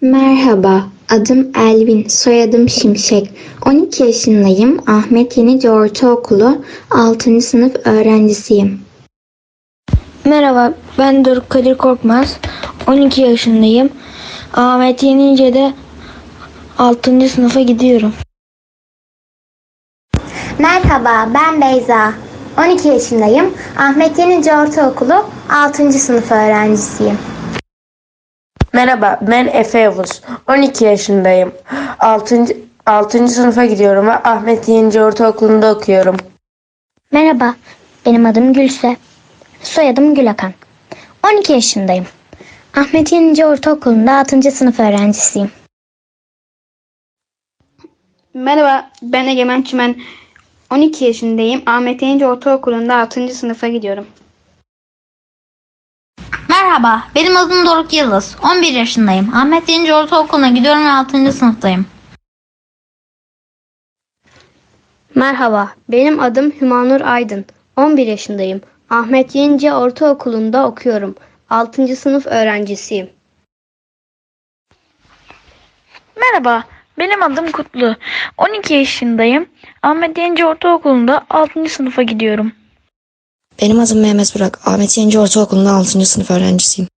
Merhaba, adım Elvin, soyadım Şimşek. 12 yaşındayım, Ahmet Yenici Ortaokulu 6. sınıf öğrencisiyim. Merhaba, ben Doruk Kadir Korkmaz. 12 yaşındayım. Ahmet Yenice'de 6. sınıfa gidiyorum. Merhaba, ben Beyza. 12 yaşındayım, Ahmet Yenici Ortaokulu 6. sınıf öğrencisiyim. Merhaba, ben Efe Yavuz. 12 yaşındayım. 6. 6. sınıfa gidiyorum ve Ahmet Yenici Ortaokulu'nda okuyorum. Merhaba, benim adım Gülse. Soyadım Gülakan. 12 yaşındayım. Ahmet Yenici Ortaokulu'nda 6. sınıf öğrencisiyim. Merhaba, ben Egemen Çimen. 12 yaşındayım. Ahmet Yenici Ortaokulu'nda 6. sınıfa gidiyorum. Merhaba, benim adım Doruk Yıldız. 11 yaşındayım. Ahmet Yenici Ortaokulu'na gidiyorum ve 6. sınıftayım. Merhaba, benim adım Hümanur Aydın. 11 yaşındayım. Ahmet Yenici Ortaokulu'nda okuyorum. 6. sınıf öğrencisiyim. Merhaba, benim adım Kutlu. 12 yaşındayım. Ahmet Yenici Ortaokulu'nda 6. sınıfa gidiyorum. Benim adım Mehmet Burak. Ahmet Yenici Ortaokulu'nda 6. sınıf öğrencisiyim.